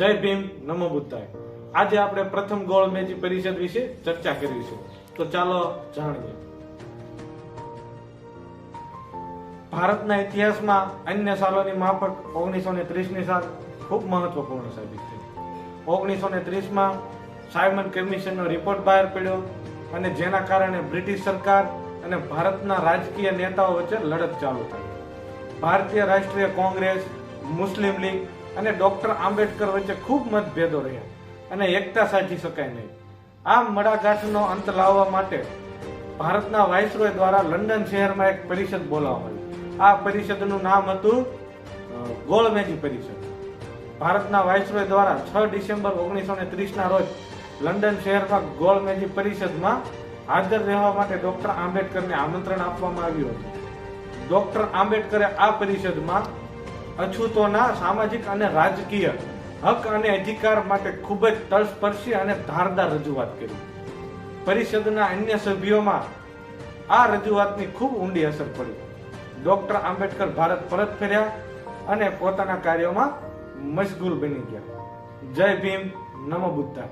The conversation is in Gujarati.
જય ભીમ, નમો બુદ્ધાય. આજે આપણે પ્રથમ ગોળ મેજી પરિષદ વિશે ચર્ચા કરીશું તો ચાલો જાણીએ. ભારતના ઇતિહાસમાં અન્ય સાલોની માફક ઓગણીસો ને ત્રીસની સાલ ખૂબ મહત્વપૂર્ણ સાબિત થઈ. ઓગણીસો ને ત્રીસમાં સાયમન કમિશનનો રિપોર્ટ બહાર પડ્યો અને જેના કારણે બ્રિટિશ સરકાર અને ભારતના રાજકીય નેતાઓ વચ્ચે લડત ચાલુ થઈ. ભારતીય રાષ્ટ્રીય કોંગ્રેસ, મુસ્લિમ લીગ અને ડોક્ટર આંબેડકર વચ્ચે ખૂબ મતભેદો રહ્યા અને એકતા સાધી શકાય નહીં. આ મડાગાંઠનો અંત લાવવા માટે ભારતના વાઇસરોય દ્વારા લંડન શહેરમાં એક પરિષદ બોલાવવામાં આવી આ પરિષદનું નામ હતું ગોળમેજી પરિષદ. ભારતના વાઇસરોય દ્વારા છ ડિસેમ્બર ઓગણીસો ને ત્રીસના રોજ લંડન શહેરમાં ગોળમેજી પરિષદમાં હાજર રહેવા માટે ડોક્ટર આંબેડકરને આમંત્રણ આપવામાં આવ્યું હતું. ડોક્ટર આંબેડકરે આ પરિષદમાં અછૂતોના સામાજિક અને રાજકીય હક અને અધિકાર માટે ખૂબ જ તલસ્પર્શી અને ધારદાર રજૂઆત કરી. પરિષદના અન્ય સભ્યોમાં આ રજૂઆતની ખૂબ ઊંડી અસર પડી. ડોક્ટર આંબેડકર ભારત પરત ફર્યા અને પોતાના કાર્યોમાં મશગુલ બની ગયા. જય ભીમ, નમો બુદ્ધા.